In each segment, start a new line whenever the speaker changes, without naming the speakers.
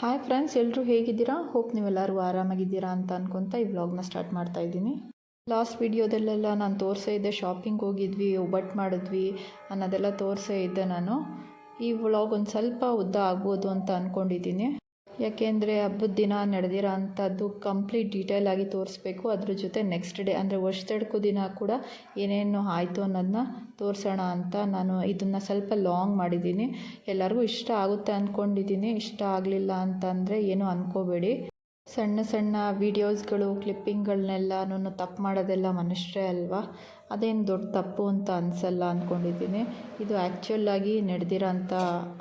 Hi friends ಎಲ್ಲರೂ ಹೇಗಿದ್ದೀರಾ? Hope ನೀವೆಲ್ಲರೂ ಆರಾಮಾಗಿದ್ದೀರಾ ಅಂತ ಅನ್ಕೊತ ಈ ವ್ಲಾಗ್ನ ಸ್ಟಾರ್ಟ್ ಮಾಡ್ತಾ ಇದ್ದೀನಿ. ಲಾಸ್ಟ್ ವಿಡಿಯೋದಲ್ಲೆಲ್ಲ ನಾನು ತೋರಿಸೇ ಇದ್ದೆ ಶಾಪಿಂಗ್ ಹೋಗಿದ್ವಿ, ಒಬ್ಬಟ್ಟು ಮಾಡಿದ್ವಿ ಅನ್ನೋದೆಲ್ಲ ತೋರಿಸೇ ಇದ್ದೆ ನಾನು. ಈ ವ್ಲಾಗ್ ಒಂದು ಸ್ವಲ್ಪ ಉದ್ದ ಆಗ್ಬೋದು ಅಂತ ಅಂದ್ಕೊಂಡಿದ್ದೀನಿ ಯಾಕೆಂದರೆ ಹಬ್ಬದ ದಿನ ನಡೆದಿರೋ ಅಂಥದ್ದು ಕಂಪ್ಲೀಟ್ ಡೀಟೇಲ್ ಆಗಿ ತೋರಿಸ್ಬೇಕು. ಅದ್ರ ಜೊತೆ ನೆಕ್ಸ್ಟ್ ಡೇ ಅಂದರೆ ವರ್ಷದಡ್ಕು ದಿನ ಕೂಡ ಏನೇನು ಆಯಿತು ಅನ್ನೋದನ್ನ ತೋರಿಸೋಣ ಅಂತ ನಾನು ಇದನ್ನು ಸ್ವಲ್ಪ ಲಾಂಗ್ ಮಾಡಿದ್ದೀನಿ. ಎಲ್ಲರಿಗೂ ಇಷ್ಟ ಆಗುತ್ತೆ ಅಂದ್ಕೊಂಡಿದ್ದೀನಿ ಇಷ್ಟ ಆಗಲಿಲ್ಲ ಅಂತಂದರೆ ಏನು ಅಂದ್ಕೋಬೇಡಿ ಸಣ್ಣ ಸಣ್ಣ ವೀಡಿಯೋಸ್ಗಳು ಕ್ಲಿಪ್ಪಿಂಗ್ಗಳನ್ನೆಲ್ಲನೂ ತಪ್ಪು ಮಾಡೋದೆಲ್ಲ ಮನುಷ್ಯರೇ ಅಲ್ವಾ? ಅದೇನು ದೊಡ್ಡ ತಪ್ಪು ಅಂತ ಅನಿಸಲ್ಲ ಅಂದ್ಕೊಂಡಿದ್ದೀನಿ ಇದು ಆ್ಯಕ್ಚುಲಾಗಿ ನಡೆದಿರೋಂಥ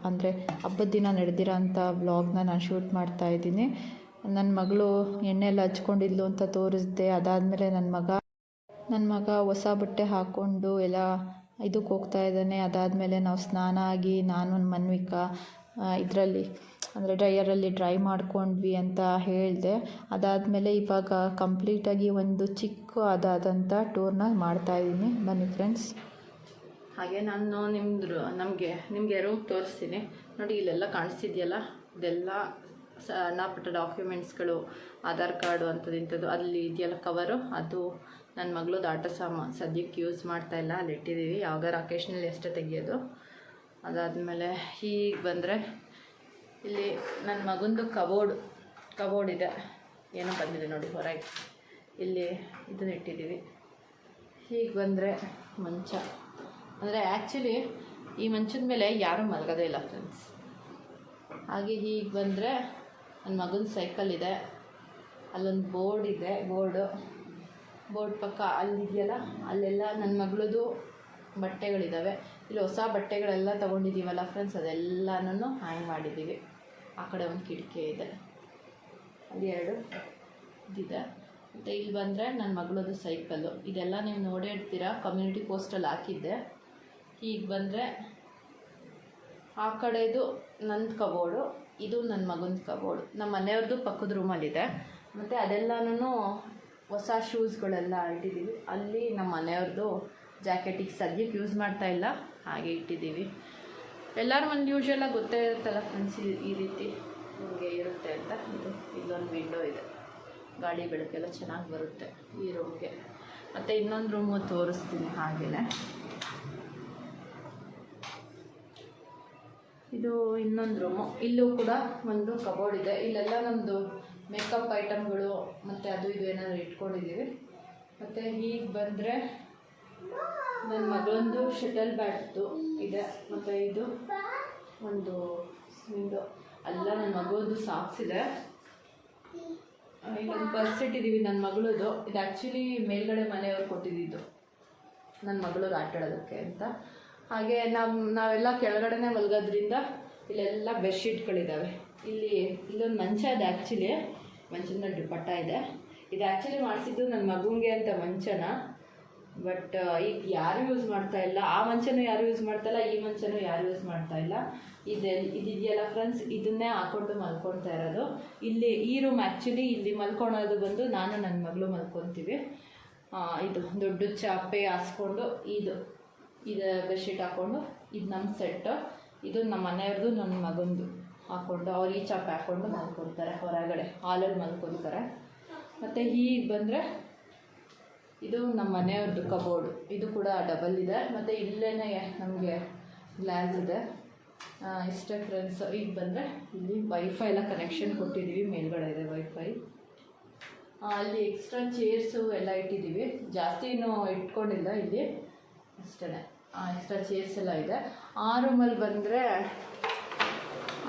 ಅಂದರೆ ಹಬ್ಬದ ದಿನ ನಡೆದಿರೋಂಥ ವ್ಲಾಗ್ನ ನಾನು ಶೂಟ್ ಮಾಡ್ತಾ ಇದ್ದೀನಿ. ನನ್ನ ಮಗಳು ಎಣ್ಣೆ ಎಲ್ಲ ಹಚ್ಕೊಂಡಿದ್ಲು ಅಂತ ತೋರಿಸ್ದೆ, ಅದಾದಮೇಲೆ ನನ್ನ ಮಗ ನನ್ನ ಮಗ ಹೊಸ ಬಟ್ಟೆ ಹಾಕ್ಕೊಂಡು ಎಲ್ಲ ಇದಕ್ಕೆ ಹೋಗ್ತಾ ಇದ್ದಾನೆ. ಅದಾದಮೇಲೆ ನಾವು ಸ್ನಾನ ಆಗಿ ನಾನು ಮನ್ವಿಕಾ ಇದರಲ್ಲಿ ಅಂದರೆ ಡ್ರೈಯರಲ್ಲಿ ಡ್ರೈ ಮಾಡ್ಕೊಂಡ್ವಿ ಅಂತ ಹೇಳಿದೆ. ಅದಾದಮೇಲೆ ಇವಾಗ ಕಂಪ್ಲೀಟಾಗಿ ಒಂದು ಚಿಕ್ಕ ಅದಾದಂಥ ಟೂರ್ನ ಮಾಡ್ತಾಯಿದ್ದೀನಿ ಬನ್ನಿ ಫ್ರೆಂಡ್ಸ್ ಹಾಗೆ ನಾನು ನಿಮ್ಮದು ನಮಗೆ, ನಿಮಗೆ ರೂಮ್ ತೋರಿಸ್ತೀನಿ. ನೋಡಿ, ಇಲ್ಲೆಲ್ಲ ಕಾಣಿಸ್ತಿದೆಯಲ್ಲ? ಇದೆಲ್ಲ ಸಣ್ಣ ಪುಟ್ಟ ಡಾಕ್ಯುಮೆಂಟ್ಸ್ಗಳು ಆಧಾರ್ ಕಾರ್ಡು ಅಂಥದ್ದು ಇಂಥದ್ದು, ಅಲ್ಲಿ ಇದೆಯಲ್ಲ ಕವರು ಅದು ನನ್ನ ಮಗಳು ಆಟ ಸಾಮಾನು ಸದ್ಯಕ್ಕೆ ಯೂಸ್ ಮಾಡ್ತಾ ಇಲ್ಲ. ಅಲ್ಲಿ ಇಟ್ಟಿದ್ದೀವಿ ಯಾವಾಗ ಅಕೇಶ್ನಲ್ಲಿ ಎಷ್ಟೇ ತೆಗಿಯೋದು. ಅದಾದಮೇಲೆ ಹೀಗೆ ಬಂದರೆ ಇಲ್ಲಿ ನನ್ನ ಮಗಂದು ಕಬೋರ್ಡ್ ಕಬೋರ್ಡ್ ಇದೆ. ಏನೋ ಬಂದಿದೆ ನೋಡಿ, ಹೊರಗೆ. ಇಲ್ಲಿ ಇದನ್ನ ಇಟ್ಟಿದ್ದೀವಿ. ಹೀಗೆ ಬಂದರೆ ಮಂಚ. ಅಂದರೆ ಆ್ಯಕ್ಚುಲಿ ಈ ಮಂಚದ ಮೇಲೆ ಯಾರೂ ಮಲಗೋದೇ ಇಲ್ಲ ಫ್ರೆಂಡ್ಸ್ ಹಾಗೆ ಹೀಗೆ ಬಂದರೆ ನನ್ನ ಮಗನ ಸೈಕಲ್ ಇದೆ. ಅಲ್ಲೊಂದು ಬೋರ್ಡ್ ಇದೆ, ಬೋರ್ಡು. ಬೋರ್ಡ್ ಪಕ್ಕ ಅಲ್ಲಿದೆಯಲ್ಲ, ಅಲ್ಲೆಲ್ಲ ನನ್ನ ಮಗಳದು ಬಟ್ಟೆಗಳಿದ್ದಾವೆ ಇಲ್ಲಿ ಹೊಸ ಬಟ್ಟೆಗಳೆಲ್ಲ ತೊಗೊಂಡಿದ್ದೀವಲ್ಲ ಫ್ರೆಂಡ್ಸ್ ಅದೆಲ್ಲನೂ ಹ್ಯಾಂಗ್ ಮಾಡಿದ್ದೀವಿ ಆ ಕಡೆ ಒಂದು ಕಿಟಕಿ ಇದೆ. ಅಲ್ಲಿ ಎರಡು ಇದಿದೆ. ಮತ್ತು ಇಲ್ಲಿ ಬಂದರೆ ನನ್ನ ಮಗಳದು ಸೈಕಲ್ಲು ಇದೆಲ್ಲ ನೀವು ನೋಡೇ ಇರ್ತೀರಾ? ಕಮ್ಯುನಿಟಿ ಪೋಸ್ಟಲ್ಲಿ ಹಾಕಿದ್ದೆ. ಹೀಗೆ ಬಂದರೆ ಆ ಕಡೆದು ನಂದು ಕಬೋರ್ಡು ಇದು ನನ್ನ ಮಗನ ಕಬೋರ್ಡು ನಮ್ಮ ಮನೆಯವ್ರದ್ದು ಪಕ್ಕದ ರೂಮಲ್ಲಿದೆ ಮತ್ತು ಅದೆಲ್ಲನೂ ಹೊಸ ಶೂಸ್ಗಳೆಲ್ಲ ಇಟ್ಟಿದ್ದೀವಿ ಅಲ್ಲಿ ನಮ್ಮ ಮನೆಯವ್ರದ್ದು ಜಾಕೆಟಿಗೆ ಸದ್ಯಕ್ಕೆ ಯೂಸ್ ಮಾಡ್ತಾ ಇಲ್ಲ. ಹಾಗೆ ಇಟ್ಟಿದ್ದೀವಿ. ಎಲ್ಲರ ಒಂದು ಯೂಶ್ವಲಾಗಿ ಗೊತ್ತೇ ಇರುತ್ತಲ್ಲ ಫ್ರೆಂಡ್ಸ್ ಈ ರೀತಿ ನಿಮಗೆ ಇರುತ್ತೆ ಅಂತ. ಇದು ಇಲ್ಲೊಂದು ವಿಂಡೋ ಇದೆ. ಗಾಳಿ ಬೆಳಕೆಲ್ಲ ಚೆನ್ನಾಗಿ ಬರುತ್ತೆ ಈ ರೂಮ್ಗೆ ಮತ್ತು ಇನ್ನೊಂದು ರೂಮು ತೋರಿಸ್ತೀನಿ ಹಾಗೆಯೇ ಇದು ಇನ್ನೊಂದು ರೂಮು ಇಲ್ಲೂ ಕೂಡ ಒಂದು ಕಬೋರ್ಡ್ ಇದೆ. ಇಲ್ಲೆಲ್ಲ ನಮ್ಮದು ಮೇಕಪ್ ಐಟಮ್ಗಳು ಮತ್ತು ಅದು ಇದು ಏನಾದರೂ ಇಟ್ಕೊಂಡಿದ್ದೀವಿ. ಮತ್ತು ಹೀಗೆ ಬಂದರೆ ನನ್ನ ಮಗಳೊಂದು ಶಟಲ್ ಬ್ಯಾಟ್ದು ಇದೆ. ಮತ್ತು ಇದು ಒಂದು ವಿಂಡೋ. ಅಲ್ಲ, ನನ್ನ ಮಗಳದ್ದು ಸಾಕ್ಸ್ ಇದೆ. ಇಲ್ಲೊಂದು ಪರ್ಸ್ ಇಟ್ಟಿದ್ದೀವಿ ನನ್ನ ಮಗಳದು. ಇದು ಆ್ಯಕ್ಚುಲಿ ಮೇಲ್ಗಡೆ ಮನೆಯವ್ರು ಕೊಟ್ಟಿದ್ದಿದ್ದು ನನ್ನ ಮಗಳಿಗೆ ಆಟಾಡೋದಕ್ಕೆ ಅಂತ. ಹಾಗೆ ನಮ್ಮ ನಾವೆಲ್ಲ ಕೆಳಗಡೆನೇ ಮಲಗೋದ್ರಿಂದ ಇಲ್ಲೆಲ್ಲ ಬೆಡ್ಶೀಟ್ಗಳಿದ್ದಾವೆ ಇಲ್ಲಿ, ಇಲ್ಲೊಂದು ಮಂಚ ಇದೆ ಆ್ಯಕ್ಚುಲಿ ಮೇಲೆ ದುಪ್ಪಟ್ಟ ಇದೆ. ಇದು ಆ್ಯಕ್ಚುಲಿ ಮಾಡಿಸಿದ್ದು ನನ್ನ ಮಗುಂಗೆ ಅಂತ ಮಂಚನ? ಬಟ್ ಈಗ ಯಾರು ಯೂಸ್ ಮಾಡ್ತಾ ಇಲ್ಲ, ಆ ಮಂಚನೂ ಯಾರು ಯೂಸ್ ಮಾಡ್ತಾ ಇಲ್ಲ, ಈ ಮಂಚನೂ ಯಾರು ಯೂಸ್ ಮಾಡ್ತಾ ಇಲ್ಲ. ಇದೆಲ್ಲ ಇದಿದೆಯಲ್ಲ ಫ್ರೆಂಡ್ಸ್ ಇದನ್ನೇ ಹಾಕೊಂಡು ಮಲ್ಕೊಳ್ತಾ ಇರೋದು. ಇಲ್ಲಿ ಈ ರೂಮ್ ಆ್ಯಕ್ಚುಲಿ ಇಲ್ಲಿ ಮಲ್ಕೊಳೋದು ಬಂದು ನಾನು ನನ್ನ ಮಗಳು ಮಲ್ಕೊತೀವಿ. ಇದು ದೊಡ್ಡ ಚಾಪೆ ಹಾಸ್ಕೊಂಡು, ಇದು ಇದು ಬೆಡ್ಶೀಟ್ ಹಾಕ್ಕೊಂಡು ಇದು ನಮ್ಮ ಸೆಟ್ಟು ಇದು ನಮ್ಮ ಮನೆಯವ್ರದ್ದು ನನ್ನ ಮಗಂದು ಹಾಕ್ಕೊಂಡು ಅವ್ರು ಈ ಚಾಪೆ ಹಾಕ್ಕೊಂಡು ಮಲ್ಕೊಳ್ತಾರೆ, ಹೊರಗಡೆ ಹಾಲಲ್ಲಿ ಮಲ್ಕೊಳ್ತಾರೆ. ಮತ್ತು ಹೀಗೆ ಬಂದರೆ ಇದು ನಮ್ಮ ಮನೆಯವ್ರದ್ದು ಕಬೋರ್ಡು ಇದು ಕೂಡ ಡಬಲ್ ಇದೆ. ಮತ್ತು ಇಲ್ಲೇ ನಮಗೆ ಗ್ಲಾಸ್ ಇದೆ. ಇಷ್ಟೇ ಫ್ರೆಂಡ್ಸ್ ಈಗ ಬಂದರೆ ಇಲ್ಲಿ ವೈಫೈ ಎಲ್ಲ ಕನೆಕ್ಷನ್ ಕೊಟ್ಟಿದ್ದೀವಿ. ಮೇಲ್ಗಡೆ ಇದೆ ವೈಫೈ ಅಲ್ಲಿ ಎಕ್ಸ್ಟ್ರಾ ಚೇರ್ಸು ಎಲ್ಲ ಇಟ್ಟಿದ್ದೀವಿ. ಜಾಸ್ತಿ ಏನು ಇಟ್ಕೊಂಡಿಲ್ಲ ಇಲ್ಲಿ. ಅಷ್ಟೇ ಎಕ್ಸ್ಟ್ರಾ ಚೇರ್ಸ್ ಎಲ್ಲ ಇದೆ. ಆ ರೂಮಲ್ಲಿ ಬಂದರೆ,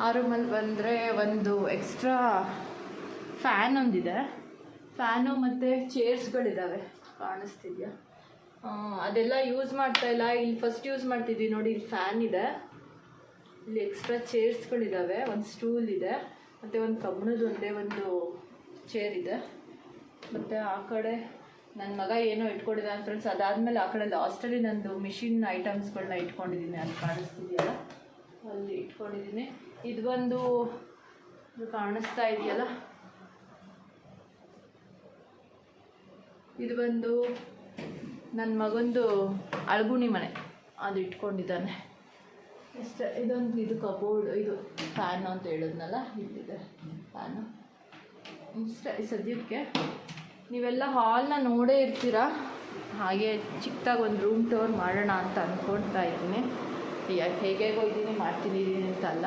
ಆ ರೂಮಲ್ಲಿ ಬಂದರೆ ಒಂದು ಎಕ್ಸ್ಟ್ರಾ ಫ್ಯಾನ್ ಒಂದಿದೆ. ಫ್ಯಾನು ಮತ್ತು ಚೇರ್ಸ್ಗಳಿದ್ದಾವೆ ಕಾಣಿಸ್ತಿದ್ಯಾ? ಅದೆಲ್ಲ ಯೂಸ್ ಮಾಡ್ತಾ ಇಲ್ಲ. ಇಲ್ಲಿ ಫಸ್ಟ್ ಯೂಸ್ ಮಾಡ್ತಿದ್ವಿ. ನೋಡಿ, ಇಲ್ಲಿ ಫ್ಯಾನ್ ಇದೆ. ಇಲ್ಲಿ ಎಕ್ಸ್ಟ್ರಾ ಚೇರ್ಸ್ಗಳಿದ್ದಾವೆ ಒಂದು ಸ್ಟೂಲ್ ಇದೆ. ಮತ್ತು ಒಂದು ಕಬ್ಬಣದ ಒಂದೇ ಒಂದು ಚೇರ್ ಇದೆ. ಮತ್ತು ಆ ಕಡೆ ನನ್ನ ಮಗ ಏನೋ ಇಟ್ಕೊಂಡಿದ್ದಾನೆ ಫ್ರೆಂಡ್ಸ್ ಅದಾದಮೇಲೆ ಆ ಕಡೆ ಲಾಸ್ಟಲ್ಲಿ ನಂದು ಮಿಷಿನ್ ಐಟಮ್ಸ್ಗಳನ್ನ ಇಟ್ಕೊಂಡಿದ್ದೀನಿ. ಅಲ್ಲಿ ಕಾಣಿಸ್ತಿದೆಯಲ್ಲ? ಅಲ್ಲಿ ಇಟ್ಕೊಂಡಿದ್ದೀನಿ. ಇದು ಬಂದು ಕಾಣಿಸ್ತಾ ಇದೆಯಲ್ಲ? ಇದು ಬಂದು ನನ್ನ ಮಗಂದು ಅಳಗುಣಿ ಮನೆ. ಅದು ಇಟ್ಕೊಂಡಿದ್ದಾನೆ. ಇಷ್ಟ ಇದೊಂದು, ಇದು ಕಬೋರ್ಡ್ ಇದು ಫ್ಯಾನು ಅಂತ ಹೇಳಿದ್ನಲ್ಲ, ಇಲ್ಲಿದೆ ಫ್ಯಾನು ಇಷ್ಟ ಸದ್ಯಕ್ಕೆ ನೀವೆಲ್ಲ ಹಾಲ್ನ ನೋಡೇ ಇರ್ತೀರ? ಹಾಗೆ ಚಿಕ್ಕದಾಗಿ ಒಂದು ರೂಮ್ ಟೋರ್ ಮಾಡೋಣ ಅಂತ ಅಂದ್ಕೊಳ್ತಾ ಇದ್ದೀನಿ. ಹೇಗೆ ಇದ್ದೀನಿ ಮಾಡ್ತೀನಿ ಇದ್ದೀನಿ ಅಂತ ಅಲ್ಲ.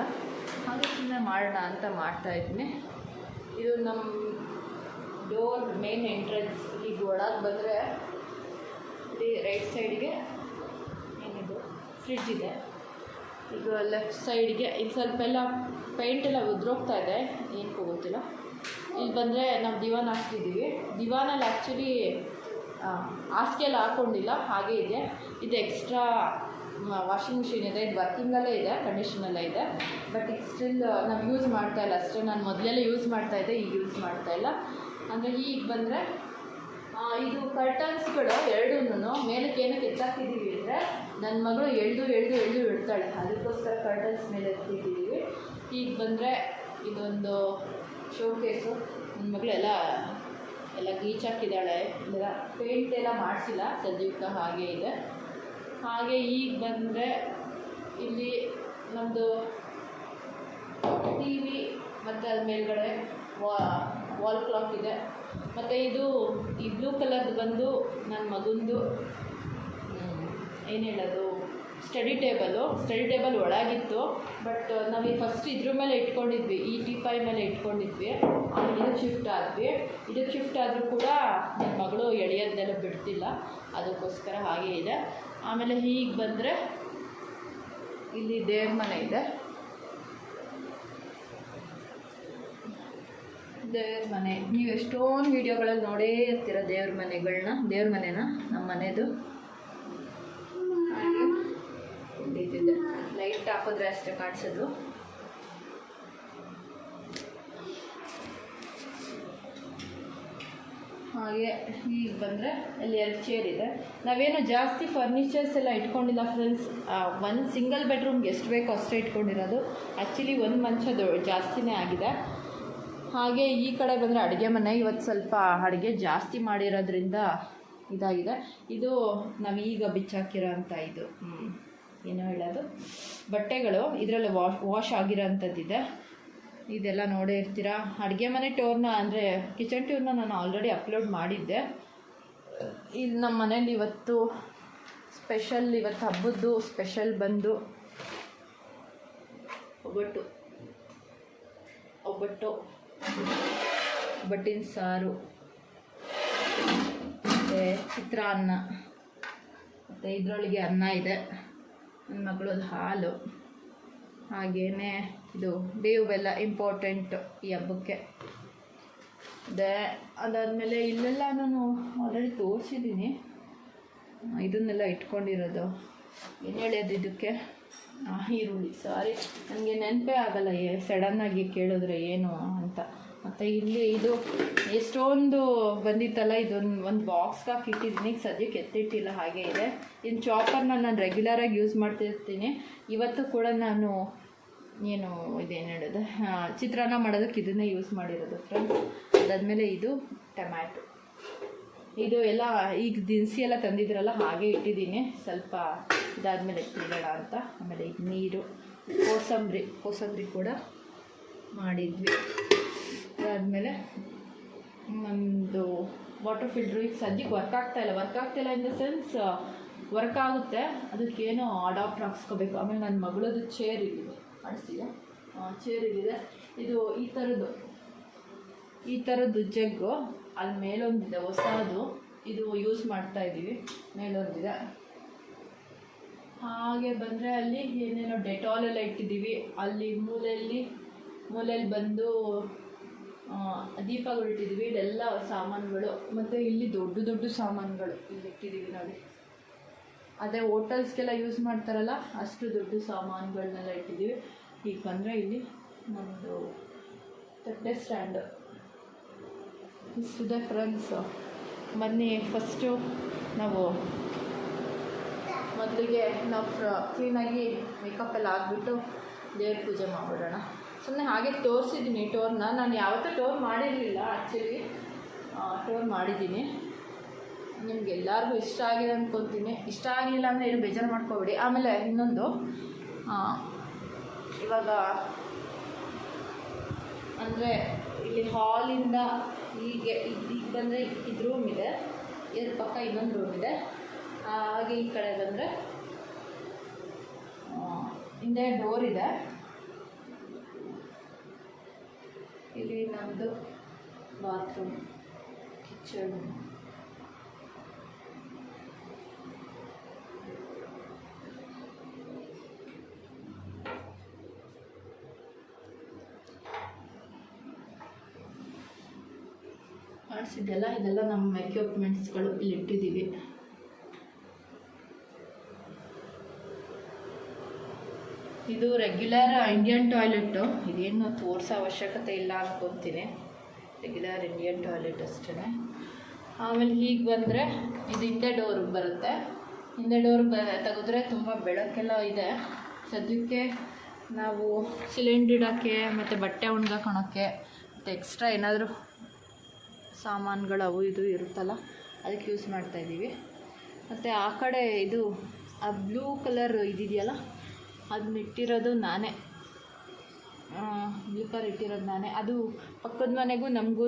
ಹಾಗೆ ಸುಮ್ಮನೆ ಮಾಡೋಣ ಅಂತ ಮಾಡ್ತಾ ಇದ್ದೀನಿ. ಇದು ನಮ್ಮ ಡೋರ್ ಮೇನ್ ಎಂಟ್ರೆನ್ಸ್ ಈಗ ಒಳಗೆ ಬಂದರೆ ಇಲ್ಲಿ ರೈಟ್ ಸೈಡ್ಗೆ ಏನಿದು? ಫ್ರಿಡ್ಜ್ ಇದೆ. ಈಗ ಲೆಫ್ಟ್ ಸೈಡ್ಗೆ ಇಲ್ಲಿ ಸ್ವಲ್ಪ ಎಲ್ಲ ಪೇಂಟ್ ಎಲ್ಲ ಉದ್ರೋಗ್ತಾ ಇದೆ. ಏನಕ್ಕೂ ಗೊತ್ತಿಲ್ಲ. ಇಲ್ಲಿ ಬಂದರೆ ನಾವು ದಿವಾನ್ ಹಾಕ್ತಿದ್ದೀವಿ ದಿವಾನಲ್ಲಿ ಆ್ಯಕ್ಚುಲಿ ಹಾಸಿಗೆ ಎಲ್ಲ ಹಾಕ್ಕೊಂಡಿಲ್ಲ ಹಾಗೇ ಇದೆ. ಇದು ಎಕ್ಸ್ಟ್ರಾ ವಾಷಿಂಗ್ ಮಿಷಿನ್ ಇದೆ. ಇದು ವರ್ಕಿಂಗಲ್ಲೇ ಇದೆ. ಕಂಡೀಷನಲ್ಲೇ ಇದೆ. ಬಟ್ ಈಗ ಸ್ಟಿಲ್ ನಾವು ಯೂಸ್ ಮಾಡ್ತಾ ಇಲ್ಲ. ಅಷ್ಟೇ ನಾನು ಮೊದಲೆಲ್ಲ ಯೂಸ್ ಮಾಡ್ತಾ ಇದ್ದೆ. ಈಗ ಯೂಸ್ ಮಾಡ್ತಾ ಇಲ್ಲ. ಅಂದರೆ ಈಗ ಬಂದರೆ ಇದು ಕರ್ಟನ್ಸ್ಗಳು ಎರಡೂ ಮೇಲಕ್ಕೆ ಏನಕ್ಕೆ ಎತ್ತಾಕಿದ್ದೀವಿ ಅಂದರೆ ನನ್ನ ಮಗಳು ಎಳ್ದು ಎಳ್ದು ಎಳ್ದು ಇಡ್ತಾಳೆ. ಅದಕ್ಕೋಸ್ಕರ ಕರ್ಟನ್ಸ್ ಮೇಲೆ ಎತ್ತಿದ್ದೀವಿ. ಈಗ ಬಂದರೆ ಇದೊಂದು ಶೋ ಕೇಸು ನನ್ನ ಮಗಳು ಎಲ್ಲ ಗೀಚಾಕಿದ್ದಾಳೆ ಇಲ್ಲ ಪೇಂಟ್ ಎಲ್ಲ ಮಾಡಿಸಿಲ್ಲ. ಸದ್ಯಕ್ಕೆ ಹಾಗೆ ಇದೆ. ಹಾಗೆ ಈಗ ಬಂದರೆ ಇಲ್ಲಿ ನಮ್ಮದು ಟಿ ವಿ ಮತ್ತು ಅದ್ರ ಮೇಲ್ಗಡೆ ವಾಲ್ ಕ್ಲಾಕ್ ಇದೆ. ಮತ್ತು ಇದು ಈ ಬ್ಲೂ ಕಲರ್ದು ಬಂದು ನನ್ನ ಮಗಂದು ಏನು ಹೇಳೋದು? ಸ್ಟಡಿ ಟೇಬಲು ಸ್ಟಡಿ ಟೇಬಲ್ ಒಳಗಿತ್ತು ಬಟ್ ನಾವೀಗ ಫಸ್ಟ್ ಇದ್ರ ಮೇಲೆ ಇಟ್ಕೊಂಡಿದ್ವಿ, ಈ ಟಿಪಾಯ್ ಮೇಲೆ ಇಟ್ಕೊಂಡಿದ್ವಿ. ಇದಕ್ಕೆ ಶಿಫ್ಟ್ ಆದ್ವಿ. ಇದಕ್ಕೆ ಶಿಫ್ಟ್ ಆದರೂ ಕೂಡ ನನ್ನ ಮಗಳು ಎಳೆಯೋದೆಲ್ಲ ಬಿಡ್ತಿಲ್ಲ. ಅದಕ್ಕೋಸ್ಕರ ಹಾಗೆ ಇದೆ. ಆಮೇಲೆ ಹೀಗೆ ಬಂದರೆ ಇಲ್ಲಿ ದೇವ್ರ ಮನೆ ಇದೆ. ದೇವ್ರ ಮನೆ. ನೀವು ಎಷ್ಟೊಂದು ವೀಡಿಯೋಗಳಲ್ಲಿ ನೋಡೇ ಇರ್ತೀರ ದೇವ್ರ ಮನೆಗಳನ್ನ ದೇವ್ರ ಮನೆನ ನಮ್ಮ ಇದ್ದಿದ್ದೆ ಲೈಟ್ ಹಾಕಿದ್ರೆ ಅಷ್ಟೇ ಕಾಣಿಸೋದು. ಹಾಗೆ ಈಗ ಬಂದರೆ ಅಲ್ಲಿ ಎರಡು ಚೇರ್ ಇದೆ. ನಾವೇನು ಜಾಸ್ತಿ ಫರ್ನಿಚರ್ಸ್ ಎಲ್ಲ ಇಟ್ಕೊಂಡಿಲ್ಲ ಫ್ರೆಂಡ್ಸ್ ಒಂದು ಸಿಂಗಲ್ ಬೆಡ್ರೂಮ್ಗೆ ಎಷ್ಟು ಬೇಕೋ ಅಷ್ಟೇ ಇಟ್ಕೊಂಡಿರೋದು. ಆ್ಯಕ್ಚುಲಿ ಒಂದು ಮಂಚದ ಜಾಸ್ತಿನೇ ಆಗಿದೆ. ಹಾಗೆ ಈ ಕಡೆ ಬಂದರೆ ಅಡುಗೆ ಮನೆ. ಇವತ್ತು ಸ್ವಲ್ಪ ಅಡುಗೆ ಜಾಸ್ತಿ ಮಾಡಿರೋದ್ರಿಂದ ಇದಾಗಿದೆ. ಇದು ನಾವೀಗ ಬಿಚ್ಚಾಕಿರೋ ಅಂಥ ಇದು. ಏನೋ ಹೇಳೋದು. ಬಟ್ಟೆಗಳು, ಇದರಲ್ಲಿ ವಾಶ್ ವಾಶ್ ಆಗಿರೋ ಅಂಥದ್ದಿದೆ ಇದೆಲ್ಲ ನೋಡೇ ಇರ್ತೀರಾ? ಅಡುಗೆ ಮನೆ ಟೂರ್ನ ಅಂದರೆ ಕಿಚನ್ ಟೂರ್ನ ನಾನು ಆಲ್ರೆಡಿ ಅಪ್ಲೋಡ್ ಮಾಡಿದ್ದೆ. ಇಲ್ಲಿ ನಮ್ಮ ಮನೇಲಿ ಇವತ್ತು ಸ್ಪೆಷಲ್, ಇವತ್ತು ಹಬ್ಬದ್ದು ಸ್ಪೆಷಲ್ ಬಂದು ಒಬ್ಬಟ್ಟು. ಒಬ್ಬಟ್ಟು. ಒಬ್ಬಟ್ಟಿನ ಸಾರು, ಮತ್ತು ಚಿತ್ರಾನ್ನ ಮತ್ತು ಇದರೊಳಗೆ ಅನ್ನ ಇದೆ. ನನ್ನ ಮಗಳದ್ದು ಹಾಲು. ಹಾಗೆಯೇ ಇದು ಬೇವು ಬೆಲ್ಲ ಇಂಪಾರ್ಟೆಂಟ್ ಈ ಹಬ್ಬಕ್ಕೆ. ಅದೇ, ಅದಾದಮೇಲೆ ಇಲ್ಲೆಲ್ಲ ನಾನು ಆಲ್ರೆಡಿ ತೋರಿಸಿದ್ದೀನಿ. ಇದನ್ನೆಲ್ಲ ಇಟ್ಕೊಂಡಿರೋದು. ಏನು ಹೇಳೋದು ಇದಕ್ಕೆ? ಈರುಳ್ಳಿ ಸಾರಿ ನನಗೆ ನೆನಪೇ ಆಗಲ್ಲ ಸಡನ್ನಾಗಿ ಕೇಳಿದ್ರೆ ಏನು ಅಂತ. ಮತ್ತು ಇಲ್ಲಿ ಇದು ಎಷ್ಟೊಂದು ಬಂದಿತ್ತಲ್ಲ, ಇದೊಂದು ಒಂದು ಬಾಕ್ಸ್ಗೆ ಹಾಕಿ ಇಟ್ಟಿದ್ದೀನಿ ಸದ್ಯಕ್ಕೆ ಎತ್ತಿಟ್ಟಿಲ್ಲ, ಹಾಗೆ ಇದೆ. ಇನ್ನು ಚಾಪರ್ನ ನಾನು ರೆಗ್ಯುಲರಾಗಿ ಯೂಸ್ ಮಾಡ್ತಿರ್ತೀನಿ. ಇವತ್ತು ಕೂಡ ನಾನು ಏನು ಇದೇನು ಹೇಳೋದು? ಚಿತ್ರಾನ್ನ ಮಾಡೋದಕ್ಕೆ ಇದನ್ನೇ ಯೂಸ್ ಮಾಡಿರೋದು ಫ್ರೆಂಡ್ಸ್ ಅದಾದಮೇಲೆ ಇದು ಟೊಮ್ಯಾಟೊ. ಇದು ಎಲ್ಲ ಈಗ ದಿನಸಿ ಎಲ್ಲ ತಂದಿದ್ರಲ್ಲ, ಹಾಗೆ ಇಟ್ಟಿದ್ದೀನಿ. ಸ್ವಲ್ಪ ಇದಾದಮೇಲೆ ಎತ್ತಿಡೋಣ ಅಂತ. ಆಮೇಲೆ ಈಗ ನೀರು, ಕೋಸಂಬರಿ ಕೋಸಂಬರಿ ಕೂಡ ಮಾಡಿದ್ವಿ. ಅದಾದಮೇಲೆ ನಮ್ಮದು ವಾಟರ್ ಫಿಲ್ಟ್ರು ಈಗ ಸದ್ಯಕ್ಕೆ ವರ್ಕ್ ಆಗ್ತಾ ಇಲ್ಲ. ವರ್ಕ್ ಆಗ್ತಾ ಇಲ್ಲ ಇನ್ ದ ಸೆನ್ಸ್ ವರ್ಕ್ ಆಗುತ್ತೆ. ಅದಕ್ಕೇನೋ ಅಡಾಪ್ಟ್ ಹಾಕ್ಸ್ಕೋಬೇಕು. ಆಮೇಲೆ ನನ್ನ ಮಗಳದು ಚೇರ್ ಇಲ್ಲಿದೆ ಕಾಣಿಸ್ತಿದೆ ಚೇರ್ ಇಲ್ಲಿದೆ. ಇದು ಈ ಥರದ್ದು ಈ ಥರದ್ದು ಜಗ್ಗು ಅಲ್ಲಿ ಮೇಲೊಂದಿದೆ ಹೊಸದು. ಇದು ಯೂಸ್ ಮಾಡ್ತಾ ಇದ್ದೀವಿ, ಮೇಲೊಂದಿದೆ. ಹಾಗೆ ಬಂದರೆ ಅಲ್ಲಿ ಏನೇನೋ ಡೆಟಾಲ್ ಎಲ್ಲ ಇಟ್ಟಿದ್ದೀವಿ. ಅಲ್ಲಿ ಮೂಲೆಯಲ್ಲಿ ಮೂಲೆಯಲ್ಲಿ ಬಂದು ದೀಪಗಳು ಇಟ್ಟಿದ್ದೀವಿ. ಇದೆಲ್ಲ ಸಾಮಾನುಗಳು. ಮತ್ತು ಇಲ್ಲಿ ದೊಡ್ಡ ದೊಡ್ಡ ಸಾಮಾನುಗಳು ಇಲ್ಲಿ ಇಟ್ಟಿದ್ದೀವಿ ನೋಡಿ ಅದೇ ಹೋಟೆಲ್ಸ್ಗೆಲ್ಲ ಯೂಸ್ ಮಾಡ್ತಾರಲ್ಲ, ಅಷ್ಟು ದೊಡ್ಡ ಸಾಮಾನುಗಳನ್ನೆಲ್ಲ ಇಟ್ಟಿದ್ದೀವಿ. ಈಗ ಬಂದರೆ ಇಲ್ಲಿ ನಮ್ಮದು ತಟ್ಟೆ ಸ್ಟ್ಯಾಂಡು ಇಷ್ಟಿದೆ ಫ್ರೆಂಡ್ಸು ಮೊನ್ನೆ ಫಸ್ಟು ನಾವು ಮೊದಲಿಗೆ ನಾವು ಫ್ರ ಕ್ಲೀನಾಗಿ ಮೇಕಪ್ ಎಲ್ಲ ಹಾಕ್ಬಿಟ್ಟು ದೇವ್ರ ಪೂಜೆ ಮಾಡಿಬಿಡೋಣ. ಸುಮ್ಮನೆ ಹಾಗೆ ತೋರಿಸಿದ್ದೀನಿ ಟೋರ್ನ ನಾನು ಯಾವತ್ತೂ ಟೋರ್ ಮಾಡಿರಲಿಲ್ಲ ಆ್ಯಕ್ಚುಲಿ ಟೋರ್ ಮಾಡಿದ್ದೀನಿ ನಿಮ್ಗೆ ಎಲ್ಲರಿಗೂ ಇಷ್ಟ ಆಗಿದೆ ಅಂದ್ಕೊತೀನಿ ಇಷ್ಟ ಆಗಲಿಲ್ಲ ಅಂದರೆ ಏನು ಬೇಜಾರು ಮಾಡ್ಕೋಬೇಡಿ. ಆಮೇಲೆ ಇನ್ನೊಂದು
ಇವಾಗ ಅಂದರೆ ಇಲ್ಲಿ ಹಾಲಿಂದ ಹೀಗೆ ಈಗ ಬಂದರೆ ಇದು ರೂಮ್ ಇದೆ. ಇದ್ರ ಪಕ್ಕ ಇನ್ನೊಂದು ರೂಮ್ ಇದೆ. ಹಾಗೆ ಈ ಕಡೆ ಬಂದರೆ ಹಿಂದೆ ಡೋರ್ ಇದೆ. ಇಲ್ಲಿ ನಮ್ಮದು ಬಾತ್ರೂಮ್ ಕಿಚನ್ ಕಾಣಿಸಿದ್ದೆಲ್ಲ ಇದೆಲ್ಲ ನಮ್ಮ ಎಕ್ವಿಪ್ಮೆಂಟ್ಸ್ಗಳು ಇಲ್ಲಿ ಇಟ್ಟಿದ್ದೀವಿ. ಇದು ರೆಗ್ಯುಲರ್ ಇಂಡಿಯನ್ ಟಾಯ್ಲೆಟ್ಟು ಇದೇನು ತೋರಿಸೋ ಅವಶ್ಯಕತೆ ಇಲ್ಲ ಅಂದ್ಕೊತೀನಿ ರೆಗ್ಯುಲರ್ ಇಂಡಿಯನ್ ಟಾಯ್ಲೆಟ್ ಅಷ್ಟೇ ಆಮೇಲೆ ಹೀಗೆ ಬಂದರೆ ಇದು ಹಿಂದೆ ಡೋರ್ಗೆ ಬರುತ್ತೆ. ಹಿಂದೆ ಡೋರ್ ಬ, ತೆಗೆದ್ರೆ ತುಂಬ ಬೆಳಕೆಲ್ಲ ಇದೆ. ಸದ್ಯಕ್ಕೆ ನಾವು ಸಿಲಿಂಡ್ರ್ ಇಡೋಕ್ಕೆ ಮತ್ತು ಬಟ್ಟೆ ಒಣಗಾಕೊಳಕ್ಕೆ ಮತ್ತು ಎಕ್ಸ್ಟ್ರಾ ಏನಾದರೂ ಸಾಮಾನುಗಳು ಅವು ಇದು ಇರುತ್ತಲ್ಲ, ಅದಕ್ಕೆ ಯೂಸ್ ಮಾಡ್ತಾಯಿದ್ದೀವಿ ಮತ್ತು ಆ ಕಡೆ ಇದು, ಆ ಬ್ಲೂ ಕಲರ್ ಇದಿದೆಯಲ್ಲ ಅದನ್ನ ಇಟ್ಟಿರೋದು ನಾನೇ. ಬ್ಲೂ ಕಲರ್ ಇಟ್ಟಿರೋದು ನಾನೇ. ಅದು ಪಕ್ಕದ ಮನೆಗೂ ನಮಗೂ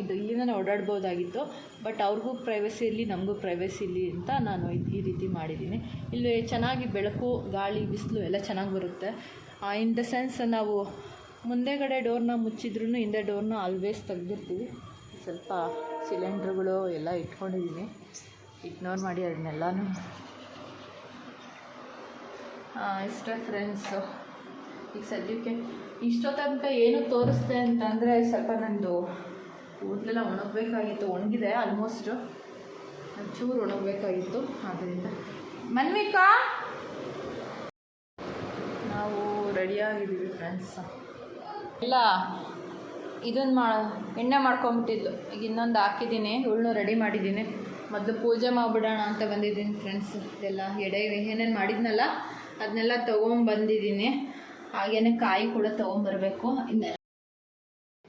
ಇದು ಇಲ್ಲಿಂದ ಓಡಾಡ್ಬೋದಾಗಿತ್ತು ಬಟ್ ಅವ್ರಿಗೂ ಪ್ರೈವಸಿ ಇರಲಿ, ನಮಗೂ ಪ್ರೈವಸಿ ಇರಲಿ ಅಂತ ನಾನು ಈ ರೀತಿ ಮಾಡಿದ್ದೀನಿ. ಇಲ್ಲಿ ಚೆನ್ನಾಗಿ ಬೆಳಕು, ಗಾಳಿ, ಬಿಸಿಲು ಎಲ್ಲ ಚೆನ್ನಾಗಿ ಬರುತ್ತೆ. ಇನ್ ದ ಸೆನ್ಸ್ ನಾವು ಮುಂದೆಗಡೆ ಡೋರ್ನ ಮುಚ್ಚಿದ್ರೂ ಹಿಂದೆ ಡೋರ್ನ ಆಲ್ವೇಸ್ ತೆಗ್ದಿರ್ತೀವಿ. ಸ್ವಲ್ಪ ಸಿಲಿಂಡ್ರುಗಳು ಎಲ್ಲ ಇಟ್ಕೊಂಡಿದ್ದೀನಿ. ಇಗ್ನೋರ್ ಮಾಡಿ ಅದನ್ನೆಲ್ಲನೂ. ಇಷ್ಟೇ ಫ್ರೆಂಡ್ಸು ಈಗ ಸದ್ಯಕ್ಕೆ ಇಷ್ಟೋ ತನಕ ಏನು ತೋರಿಸ್ದೆ ಅಂತಂದರೆ ಸ್ವಲ್ಪ ನಂದು ಕೂದಲೆಲ್ಲ ಒಣಗಬೇಕಾಗಿತ್ತು, ಒಣಗಿದೆ ಆಲ್ಮೋಸ್ಟು ಚೂರು ಒಣಗಬೇಕಾಗಿತ್ತು. ಆದ್ದರಿಂದ ಮನ್ವಿಕಾ! ನಾವು ರೆಡಿಯಾಗಿದ್ದೀವಿ ಫ್ರೆಂಡ್ಸ್ ಎಲ್ಲ ಇದನ್ನು ಮಾ, ಎಣ್ಣೆ ಮಾಡ್ಕೊಂಬಿಟ್ಟಿದ್ಲು. ಈಗ ಇನ್ನೊಂದು ಹಾಕಿದ್ದೀನಿ ಇವಳನ್ನೂ ರೆಡಿ ಮಾಡಿದ್ದೀನಿ ಮೊದಲು ಪೂಜೆ ಮಾಡಿಬಿಡೋಣ ಅಂತ ಬಂದಿದ್ದೀನಿ ಫ್ರೆಂಡ್ಸ್ ಇದೆಲ್ಲ ಎಡೆ, ಏನೇನು ಮಾಡಿದ್ನಲ್ಲ, ಅದನ್ನೆಲ್ಲ ತೊಗೊಂಬಂದಿದ್ದೀನಿ. ಹಾಗೇನೆ ಕಾಯಿ ಕೂಡ ತೊಗೊಂಬರ್ಬೇಕು. ಇನ್ನು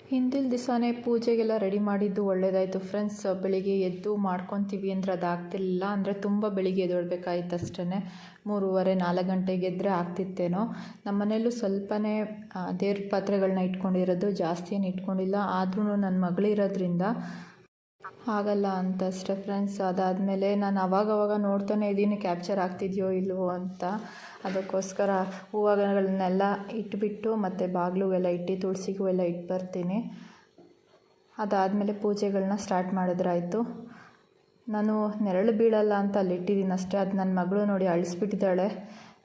ಹಿಂದಿನ ದಿವಸನೇ ಪೂಜೆಗೆಲ್ಲ ರೆಡಿ ಮಾಡಿದ್ದು ಒಳ್ಳೇದಾಯಿತು ಫ್ರೆಂಡ್ಸ್ ಬೆಳಿಗ್ಗೆ ಎದ್ದು ಮಾಡ್ಕೊತೀವಿ ಅಂದರೆ ಅದು ಆಗ್ತಿಲ್ಲ ಅಂದರೆ ತುಂಬ ಬೆಳಿಗ್ಗೆ ಎದ್ದೇಳ್ಬೇಕಾಯ್ತು ಅಷ್ಟೇ ಮೂರುವರೆ, ನಾಲ್ಕು ಗಂಟೆಗೆ ಎದ್ದರೆ ಆಗ್ತಿತ್ತೇನೋ. ನಮ್ಮ ಮನೆಯಲ್ಲೂ ಸ್ವಲ್ಪನೇ ದೇವ್ರ ಪಾತ್ರೆಗಳನ್ನ ಇಟ್ಕೊಂಡಿರೋದು ಜಾಸ್ತಿ ಏನು ಇಟ್ಕೊಂಡಿಲ್ಲ. ಆದ್ರೂ ನನ್ನ ಮಗಳಿರೋದ್ರಿಂದ ಆಗಲ್ಲ ಅಂತ ಅಷ್ಟೇ ಫ್ರೆಂಡ್ಸ್ ಅದಾದಮೇಲೆ ನಾನು ಅವಾಗವಾಗ ನೋಡ್ತಾನೆ ಇದ್ದೀನಿ ಕ್ಯಾಪ್ಚರ್ ಆಗ್ತಿದೆಯೋ ಇಲ್ವೋ ಅಂತ. ಅದಕ್ಕೋಸ್ಕರ ಹೂವಗಳನ್ನೆಲ್ಲ ಇಟ್ಬಿಟ್ಟು ಮತ್ತು ಬಾಗಿಲುಗೆಲ್ಲ ಇಟ್ಟು ತುಳಸಿಗೂ ಎಲ್ಲ ಇಟ್ಟು ಬರ್ತೀನಿ. ಅದಾದಮೇಲೆ ಪೂಜೆಗಳನ್ನ ಸ್ಟಾರ್ಟ್ ಮಾಡಿದ್ರಾಯಿತು. ನಾನು ನೆರಳು ಬೀಳಲ್ಲ ಅಂತ ಅಲ್ಲಿ ಇಟ್ಟಿದ್ದೀನಿ ಅಷ್ಟೇ. ಅದು ನನ್ನ ಮಗಳು ನೋಡಿ ಅಳಿಸ್ಬಿಟ್ಟಿದ್ದಾಳೆ.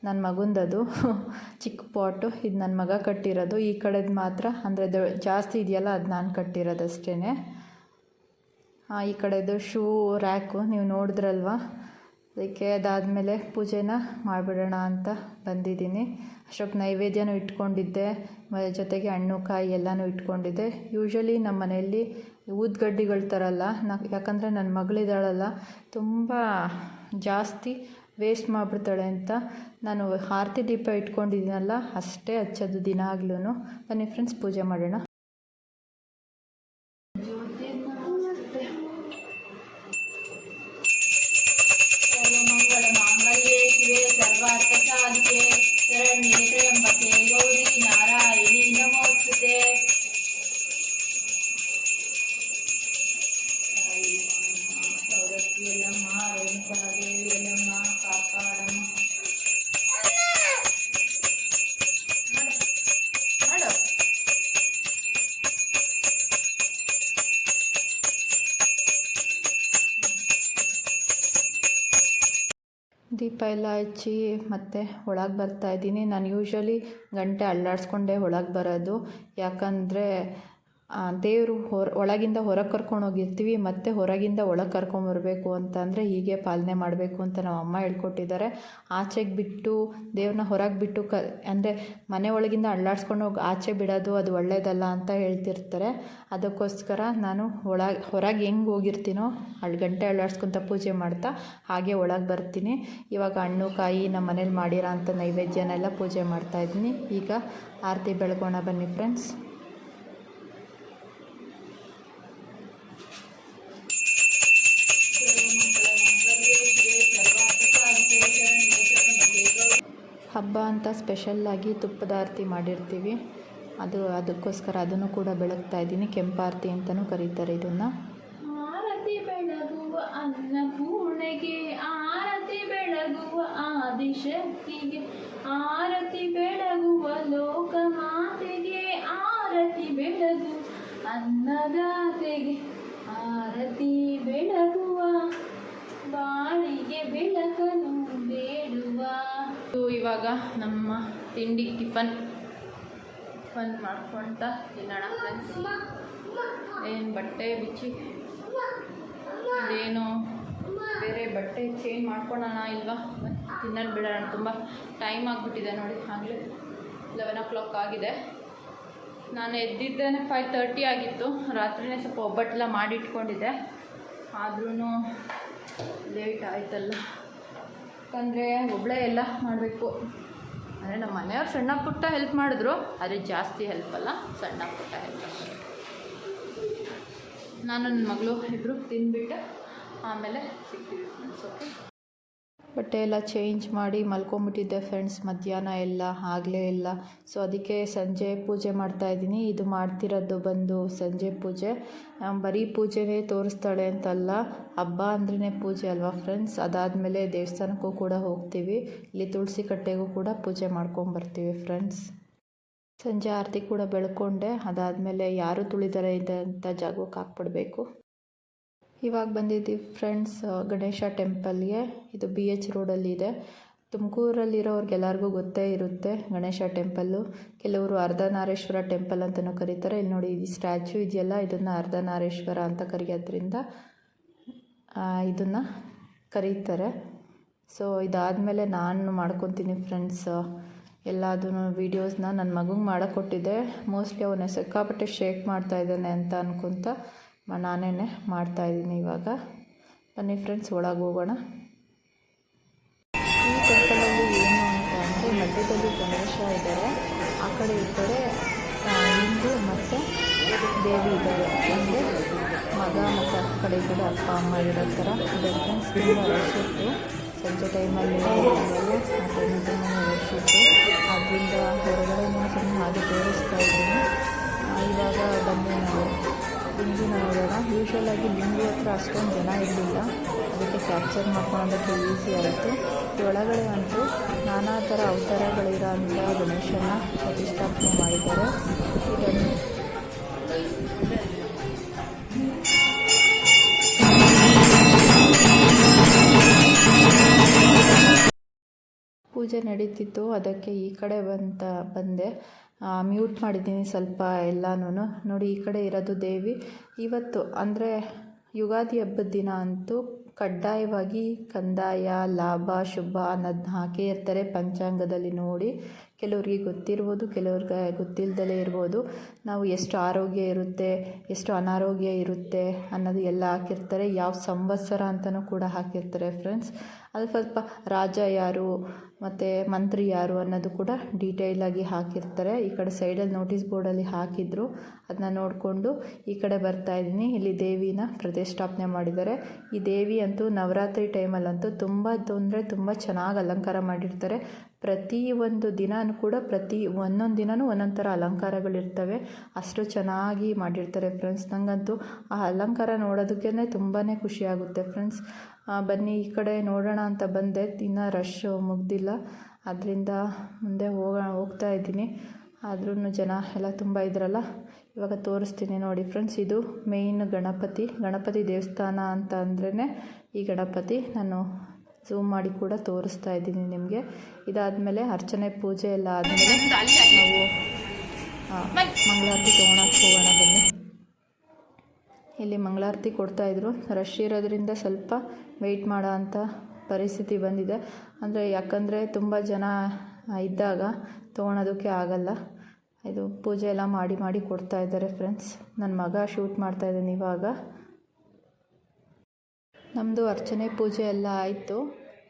ನನ್ನ ಮಗುಂದದು. ಚಿಕ್ಕ ಪಾಟು. ಇದು ನನ್ನ ಮಗ ಕಟ್ಟಿರೋದು. ಈ ಕಡೆದು ಮಾತ್ರ. ಅಂದರೆ ಜಾಸ್ತಿ ಇದೆಯಲ್ಲ, ಅದು ನಾನು ಕಟ್ಟಿರೋದು ಅಷ್ಟೇ ಈ ಕಡೆದು ಶೂ, ರ್ಯಾಕು ನೀವು ನೋಡಿದ್ರಲ್ವ? ಅದಕ್ಕೆ ಅದಾದಮೇಲೆ ಪೂಜೆನ ಮಾಡಿಬಿಡೋಣ ಅಂತ ಬಂದಿದ್ದೀನಿ. ಅಷ್ಟೊಕ್ಕೆ ನೈವೇದ್ಯನೂ ಇಟ್ಕೊಂಡಿದ್ದೆ. ಜೊತೆಗೆ ಹಣ್ಣು, ಕಾಯಿ ಎಲ್ಲನೂ ಇಟ್ಕೊಂಡಿದ್ದೆ. ಯೂಶ್ವಲಿ ನಮ್ಮ ಮನೆಯಲ್ಲಿ ಊದ್ಗಡ್ಡಿಗಳು ತರಲ್ಲ. ನಾ, ಯಾಕಂದರೆ ನನ್ನ ಮಗಳಿದ್ದಾಳಲ್ಲ. ತುಂಬ ಜಾಸ್ತಿ ವೇಸ್ಟ್ ಮಾಡಿಬಿಡ್ತಾಳೆ ಅಂತ ನಾನು ಆರತಿ ದೀಪ ಇಟ್ಕೊಂಡಿದ್ದೀನಲ್ಲ, ಅಷ್ಟೇ ಹಚ್ಚೋದು ದಿನ ಆಗ್ಲೂ ಬನ್ನಿ ಫ್ರೆಂಡ್ಸ್ ಪೂಜೆ ಮಾಡೋಣ. ದೀಪ ಎಲ್ಲ ಹಚ್ಚಿ ಮತ್ತೆ ಒಳಗೆ ಬರ್ತಾ ಇದ್ದೀನಿ. ನಾನು ಯೂಶ್ವಲಿ ಗಂಟೆ ಅಲ್ಲಾಡಿಸ್ಕೊಂಡೇ ಒಳಗೆ ಬರೋದು. ಯಾಕಂದರೆ ದೇವರು ಹೊರ, ಒಳಗಿಂದ ಹೊರಗೆ ಕರ್ಕೊಂಡು ಹೋಗಿರ್ತೀವಿ, ಮತ್ತು ಹೊರಗಿಂದ ಒಳಗೆ ಕರ್ಕೊಂಬರ್ಬೇಕು ಅಂತಂದರೆ ಹೀಗೆ ಪಾಲನೆ ಮಾಡಬೇಕು ಅಂತ ನಮ್ಮ ಅಮ್ಮ ಹೇಳ್ಕೊಟ್ಟಿದ್ದಾರೆ. ಆಚೆಗೆ ಬಿಟ್ಟು ದೇವ್ರನ್ನ ಹೊರಗೆ ಬಿಟ್ಟು ಕ, ಅಂದರೆ ಮನೆ ಒಳಗಿಂದ ಅಳ್ಳಾಡ್ಸ್ಕೊಂಡು ಹೋಗಿ ಆಚೆ ಬಿಡೋದು ಅದು ಒಳ್ಳೆಯದಲ್ಲ ಅಂತ ಹೇಳ್ತಿರ್ತಾರೆ. ಅದಕ್ಕೋಸ್ಕರ ನಾನು ಒಳ, ಹೊರಗೆ ಹೆಂಗೆ ಹೋಗಿರ್ತೀನೋ ಅಲ್ಲಿ ಗಂಟೆ ಅಳ್ಳಾಡ್ಸ್ಕೊತ ಪೂಜೆ ಮಾಡ್ತಾ ಹಾಗೆ ಒಳಗೆ ಬರ್ತೀನಿ. ಇವಾಗ ಹಣ್ಣು, ಕಾಯಿ ನಮ್ಮ ಮನೇಲಿ ಮಾಡಿರೋ ಅಂಥ ನೈವೇದ್ಯನೆಲ್ಲ ಪೂಜೆ ಮಾಡ್ತಾಯಿದ್ದೀನಿ ಈಗ ಆರತಿ ಬೆಳಗೋಣ ಬನ್ನಿ ಫ್ರೆಂಡ್ಸ್ ಹಬ್ಬ ಅಂತ ಸ್ಪೆಷಲ್ಲಾಗಿ ತುಪ್ಪದ ಆರತಿ ಮಾಡಿರ್ತೀವಿ. ಅದು ಅದಕ್ಕೋಸ್ಕರ ಅದನ್ನು ಕೂಡ ಬೆಳಗ್ತಾ ಇದ್ದೀನಿ. ಕೆಂಪಾರತಿ ಅಂತಲೂ ಕರೀತಾರೆ ಇದನ್ನು.
ಆರತಿ ಬೆಳಗುವ ಅನ್ನಪೂರ್ಣೆಗೆ ಆರತಿ ಬೆಳಗುವ ಆದಿಶಕ್ತಿಗೆ, ಆರತಿ ಬೆಳಗುವ ಲೋಕಮಾತೆಗೆ ಆರತಿ ಬೆಳಗು ಅನ್ನದಾತೆಗೆ. ಇವಾಗ ನಮ್ಮ ತಿಂಡಿ ಟಿಫನ್. ಟಿಫನ್ ಮಾಡ್ಕೊಳ್ತಾ ತಿನ್ನೋಣ. ಫ್ರೆಂಡ್ಸ್ ಏನು ಬಟ್ಟೆ ಬಿಚ್ಚಿ? ಅದೇನು ಬೇರೆ ಬಟ್ಟೆ ಚೇಂಜ್ ಮಾಡ್ಕೊಳೋಣ ಇಲ್ವಾ? ತಿನ್ನೋದು ಬಿಡೋಣ. ತುಂಬ ಟೈಮ್ ಆಗಿಬಿಟ್ಟಿದೆ ನೋಡಿ, ಆಗಲೇ ಲೆವೆನ್ ಓ ಕ್ಲಾಕ್ ಆಗಿದೆ. ನಾನು ಎದ್ದಿದ್ದೇನೆ ಫೈವ್ ತರ್ಟಿ ಆಗಿತ್ತು. ರಾತ್ರಿನೇ ಸ್ವಲ್ಪ ಒಬ್ಬಟ್ಟೆಲ್ಲ ಮಾಡಿಟ್ಕೊಂಡಿದ್ದೆ. ಆದ್ರೂ ಲೇಟ್ ಆಯ್ತಲ್ಲ. ಯಾಕಂದರೆ ಒಬ್ಬಳೇ ಎಲ್ಲ ಮಾಡಬೇಕು. ಅಂದರೆ ನಮ್ಮ ಮನೆಯವ್ರು ಸಣ್ಣ ಪುಟ್ಟ ಹೆಲ್ಪ್ ಮಾಡಿದ್ರು, ಆದರೆ ಜಾಸ್ತಿ ಹೆಲ್ಪ್ ಅಲ್ಲ, ಸಣ್ಣ ಪುಟ್ಟ ಹೆಲ್ಪ್ ನಾನು ನನ್ನ ಮಗಳು ಇಬ್ಬರು ತಿಂದುಬಿಟ್ಟು ಆಮೇಲೆ ಸಿಗ್ತೀವಿ ಫ್ರೆಂಡ್ಸ್
ಬಟ್ಟೆ ಎಲ್ಲ ಚೇಂಜ್ ಮಾಡಿ ಮಲ್ಕೊಂಬಿಟ್ಟಿದ್ದೆ ಫ್ರೆಂಡ್ಸ್ ಮಧ್ಯಾಹ್ನ ಎಲ್ಲ, ಆಗಲೇ ಇಲ್ಲ ಸೊ ಅದಕ್ಕೆ ಸಂಜೆ ಪೂಜೆ ಮಾಡ್ತಾ ಇದ್ದೀನಿ. ಇದು ಮಾಡ್ತಿರೋದು ಬಂದು ಸಂಜೆ ಪೂಜೆ. ಬರೀ ಪೂಜೆನೇ ತೋರಿಸ್ತಾಳೆ ಅಂತಲ್ಲ, ಹಬ್ಬ ಅಂದ್ರೇ ಪೂಜೆ ಅಲ್ವಾ ಫ್ರೆಂಡ್ಸ್ ಅದಾದಮೇಲೆ ದೇವಸ್ಥಾನಕ್ಕೂ ಕೂಡ ಹೋಗ್ತೀವಿ. ಇಲ್ಲಿ ತುಳಸಿ ಕಟ್ಟೆಗೂ ಕೂಡ ಪೂಜೆ ಮಾಡ್ಕೊಂಬರ್ತೀವಿ ಫ್ರೆಂಡ್ಸ್ ಸಂಜೆ ಆರತಿ ಕೂಡ ಬೆಳ್ಕೊಂಡೆ. ಅದಾದಮೇಲೆ ಯಾರು ತುಳಿದಾರೆ ಇದೆ ಅಂತ ಜಾಗಕ್ಕೆ ಹಾಕ್ಬಿಡ್ಬೇಕು. ಇವಾಗ ಬಂದಿದ್ದೀವಿ ಫ್ರೆಂಡ್ಸ್ ಗಣೇಶ ಟೆಂಪಲ್ಗೆ. ಇದು ಬಿ ಎಚ್ ರೋಡಲ್ಲಿದೆ ತುಮಕೂರಲ್ಲಿರೋರ್ಗೆಲ್ಲರಿಗೂ ಗೊತ್ತೇ ಇರುತ್ತೆ ಗಣೇಶ ಟೆಂಪಲ್ಲು. ಕೆಲವರು ಅರ್ಧನಾರೇಶ್ವರ ಟೆಂಪಲ್ ಅಂತಲೂ ಕರೀತಾರೆ. ಇಲ್ಲಿ ನೋಡಿ, ಈ ಸ್ಟ್ಯಾಚ್ಯೂ ಇದೆಯಲ್ಲ, ಇದನ್ನು ಅರ್ಧನಾರೇಶ್ವರ ಅಂತ ಕರೆಯೋದ್ರಿಂದ ಇದನ್ನು ಕರೀತಾರೆ. ಸೊ, ಇದಾದಮೇಲೆ ನಾನು ಮಾಡ್ಕೊತೀನಿ ಫ್ರೆಂಡ್ಸ್ ಎಲ್ಲದೂ ವೀಡಿಯೋಸ್ನ. ನನ್ನ ಮಗಂಗೆ ಮಾಡೋಕ್ಕೊಟ್ಟಿದ್ದೆ ಮೋಸ್ಟ್ಲಿ ಅವನ ಸಿಕ್ಕಾಪಟ್ಟೆ ಶೇಕ್ ಮಾಡ್ತಾ ಇದ್ದಾನೆ ಅಂತ ಅನ್ಕೊತ ನಾನೇ ಮಾಡ್ತಾಯಿದ್ದೀನಿ ಇವಾಗ. ಬನ್ನಿ ಫ್ರೆಂಡ್ಸ್ ಒಳಗೆ ಹೋಗೋಣ. ಈ ಟೆಂಪಲಲ್ಲಿ ಏನು ಅಂತ ಅಂದರೆ ಮಧ್ಯದಲ್ಲಿ ಗಣೇಶ ಇದ್ದಾರೆ. ಆ ಕಡೆ ಈ ಕಡೆ ಮತ್ತು ದೇವಿ ಇದ್ದಾರೆ. ಅಂದರೆ ಮಗ ಮತ್ತು ಆ ಕಡೆ ಈ ಕಡೆ ಅಪ್ಪ, ಅಮ್ಮ ಇರೋ ಥರ ಇದೆ ಫ್ರೆಂಡ್ಸ್ ತುಂಬ ರಶ್ ಇತ್ತು. ಸಂಜೆ ಟೈಮಲ್ಲಿ ಅದರಿಂದ ರಶ್ ಇತ್ತು. ಆದ್ದರಿಂದ ಹೊರಗಡೆ ಸುಮ್ಮನೆ ಹಾಗೆ ತೋರಿಸ್ತಾ ಇದ್ದೀನಿ. ಇವಾಗ ಬನ್ನಿ ನಾವು. ಲಿಂಗುನ ನೋಡೋಣ ಯೂಶ್ವಲಾಗಿ ಲಿಂಗು ಹತ್ರ ಅಷ್ಟೊಂದು ಜನ ಇರಲಿಲ್ಲ. ಅದಕ್ಕೆ ಕ್ಯಾಪ್ಚರ್ ಮಾಡ್ಕೊಳೋದಕ್ಕೆ ಈಸಿ ಆಯಿತು. ಒಳಗಡೆ ಅಂತೂ ನಾನಾ ಥರ ಅವತಾರಗಳಿರೋ ಅಂಥ ಗಣೇಶನ ಪ್ರತಿಷ್ಠಾಪನೆ ಮಾಡಿದ್ದಾರೆ. ಇದನ್ನು ಪೂಜೆ ನಡೀತಿತ್ತು. ಅದಕ್ಕೆ ಈ ಕಡೆ ಬಂತ, ಬಂದೆ. ಮ್ಯೂಟ್ ಮಾಡಿದ್ದೀನಿ ಸ್ವಲ್ಪ ಎಲ್ಲನೂ ನೋಡಿ, ಈ ಕಡೆ ಇರೋದು ದೇವಿ. ಇವತ್ತು, ಅಂದರೆ, ಯುಗಾದಿ ಹಬ್ಬದ ದಿನ ಅಂತೂ ಕಡ್ಡಾಯವಾಗಿ ಕಂದಾಯ, ಲಾಭ, ಶುಭ ಅನ್ನೋದನ್ನ ಹಾಕೇ ಇರ್ತಾರೆ ಪಂಚಾಂಗದಲ್ಲಿ ನೋಡಿ. ಕೆಲವ್ರಿಗೆ ಗೊತ್ತಿರ್ಬೋದು, ಕೆಲವ್ರಿಗೆ ಗೊತ್ತಿಲ್ಲದಲೇ ಇರ್ಬೋದು. ನಾವು ಎಷ್ಟು ಆರೋಗ್ಯ ಇರುತ್ತೆ, ಎಷ್ಟು ಅನಾರೋಗ್ಯ ಇರುತ್ತೆ ಅನ್ನೋದು ಎಲ್ಲ ಹಾಕಿರ್ತಾರೆ. ಯಾವ ಸಂವತ್ಸರ ಅಂತಲೂ ಕೂಡ ಹಾಕಿರ್ತಾರೆ ಫ್ರೆಂಡ್ಸ್ ಅದು ಸ್ವಲ್ಪ ರಾಜ ಯಾರು ಮತ್ತು ಮಂತ್ರಿ ಯಾರು ಅನ್ನೋದು ಕೂಡ ಡೀಟೇಲಾಗಿ ಹಾಕಿರ್ತಾರೆ. ಈ ಕಡೆ ಸೈಡಲ್ಲಿ ನೋಟಿಸ್ ಬೋರ್ಡಲ್ಲಿ ಹಾಕಿದ್ರು. ಅದನ್ನ ನೋಡಿಕೊಂಡು ಈ ಕಡೆ ಬರ್ತಾ ಇದ್ದೀನಿ. ಇಲ್ಲಿ ದೇವಿನ ಪ್ರತಿಷ್ಠಾಪನೆ ಮಾಡಿದ್ದಾರೆ. ಈ ದೇವಿ ಅಂತೂ ನವರಾತ್ರಿ ಟೈಮಲ್ಲಂತೂ ತುಂಬ ಅಂದರೆ ತುಂಬ ಚೆನ್ನಾಗಿ ಅಲಂಕಾರ ಮಾಡಿರ್ತಾರೆ. ಪ್ರತಿ ಒಂದು ದಿನವೂ ಕೂಡ ಪ್ರತಿ ಒಂದೊಂದು ದಿನವೂ ಒಂದೊಂದು ಥರ ಅಲಂಕಾರಗಳಿರ್ತವೆ ಅಷ್ಟು ಚೆನ್ನಾಗಿ ಮಾಡಿರ್ತಾರೆ ಫ್ರೆಂಡ್ಸ್ ನನಗಂತೂ ಆ ಅಲಂಕಾರ ನೋಡೋದಕ್ಕೇ ತುಂಬಾ ಖುಷಿಯಾಗುತ್ತೆ ಫ್ರೆಂಡ್ಸ್ ಬನ್ನಿ ಈ ಕಡೆ ನೋಡೋಣ ಅಂತ ಬಂದೆ. ಇನ್ನೂ ರಶ್ ಮುಗ್ದಿಲ್ಲ. ಅದರಿಂದ ಮುಂದೆ ಹೋಗ, ಹೋಗ್ತಾ ಇದ್ದೀನಿ. ಆದ್ರೂ ಜನ ಎಲ್ಲ ತುಂಬ ಇದ್ರಲ್ಲ. ಇವಾಗ ತೋರಿಸ್ತೀನಿ ನೋಡಿ ಫ್ರೆಂಡ್ಸ್ ಇದು ಮೇಯ್ನ್ ಗಣಪತಿ. ಗಣಪತಿ ದೇವಸ್ಥಾನ ಅಂತ ಅಂದ್ರೇ ಈ ಗಣಪತಿ. ನಾನು ಝೂಮ್ ಮಾಡಿ ಕೂಡ ತೋರಿಸ್ತಾ ಇದ್ದೀನಿ ನಿಮಗೆ. ಇದಾದಮೇಲೆ ಅರ್ಚನೆ ಪೂಜೆ ಎಲ್ಲ ಆದಮೇಲೆ ನಾವು ಮಂಗಳಾರತಿ ತೊಗೊಳಕ್ಕೆ ಹೋಗೋಣ ಬನ್ನಿ. ಇಲ್ಲಿ ಮಂಗಳಾರತಿ ಕೊಡ್ತಾಯಿದ್ರು ರಶ್ ಇರೋದ್ರಿಂದ ಸ್ವಲ್ಪ ವೆಯ್ಟ್ ಮಾಡೋ ಅಂಥ ಪರಿಸ್ಥಿತಿ ಬಂದಿದೆ. ಅಂದರೆ ಯಾಕಂದರೆ ತುಂಬ ಜನ ಇದ್ದಾಗ ತೊಗೊಳೋದಕ್ಕೆ ಆಗಲ್ಲ. ಇದು ಪೂಜೆ ಎಲ್ಲ ಮಾಡಿ ಮಾಡಿ ಕೊಡ್ತಾ ಇದ್ದಾರೆ ಫ್ರೆಂಡ್ಸ್ ನನ್ನ ಮಗ ಶೂಟ್ ಮಾಡ್ತಾ ಇದ್ದಾನೆ ಇವಾಗ. ನಮ್ಮದು ಅರ್ಚನೆ ಪೂಜೆ ಎಲ್ಲ ಆಯಿತು.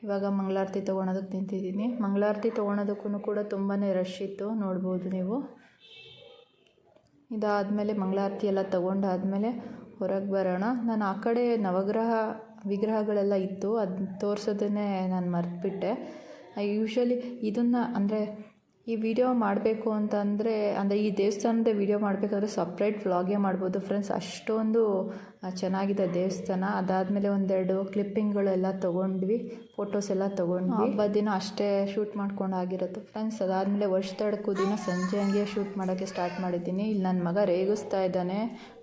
ಇವಾಗ ಮಂಗಳಾರತಿ ತೊಗೊಳೋದಕ್ಕೆ ನಿಂತಿದ್ದೀನಿ. ಮಂಗಳಾರತಿ ತೊಗೊಳೋದಕ್ಕೂ ಕೂಡ ತುಂಬಾ ರಶ್ ಇತ್ತು. ನೋಡ್ಬೋದು ನೀವು. ಇದಾದಮೇಲೆ ಮಂಗಳಾರತಿ ಎಲ್ಲ ತೊಗೊಂಡಾದಮೇಲೆ ಹೊರಗೆ ಬರೋಣ. ನಾನು ಆ ಕಡೆ ನವಗ್ರಹ ವಿಗ್ರಹಗಳೆಲ್ಲ ಇತ್ತು ಅದು ತೋರಿಸೋದನ್ನೇ ನಾನು ಮರೆತುಬಿಟ್ಟೆ. ಯೂಶ್ವಲಿ ಇದನ್ನು ಅಂದರೆ ಈ ವಿಡಿಯೋ ಮಾಡಬೇಕು ಅಂತಂದರೆ ಅಂದರೆ ಈ ದೇವಸ್ಥಾನದ ವಿಡಿಯೋ ಮಾಡಬೇಕಾದ್ರೆ ಸಪ್ರೇಟ್ ವ್ಲಾಗೇ ಮಾಡ್ಬೋದು ಫ್ರೆಂಡ್ಸ್ ಅಷ್ಟೊಂದು ಚೆನ್ನಾಗಿದೆ ದೇವಸ್ಥಾನ. ಅದಾದಮೇಲೆ ಒಂದೆರಡು ಕ್ಲಿಪ್ಪಿಂಗ್ಗಳೆಲ್ಲ ತೊಗೊಂಡ್ವಿ ಫೋಟೋಸ್ ಎಲ್ಲ ತೊಗೊಂಡ್ವಿ. ಹಬ್ಬ ದಿನ ಅಷ್ಟೇ ಶೂಟ್ ಮಾಡ್ಕೊಂಡು ಆಗಿರೋದು ಫ್ರೆಂಡ್ಸ್ ಅದಾದಮೇಲೆ ವರ್ಷದಡ್ಕು ದಿನ ಸಂಜೆ ಹಂಗೆ ಶೂಟ್ ಮಾಡೋಕ್ಕೆ ಸ್ಟಾರ್ಟ್ ಮಾಡಿದ್ದೀನಿ. ಇಲ್ಲಿ ನನ್ನ ಮಗ ರೇಗಿಸ್ತಾ ಇದ್ದಾನೆ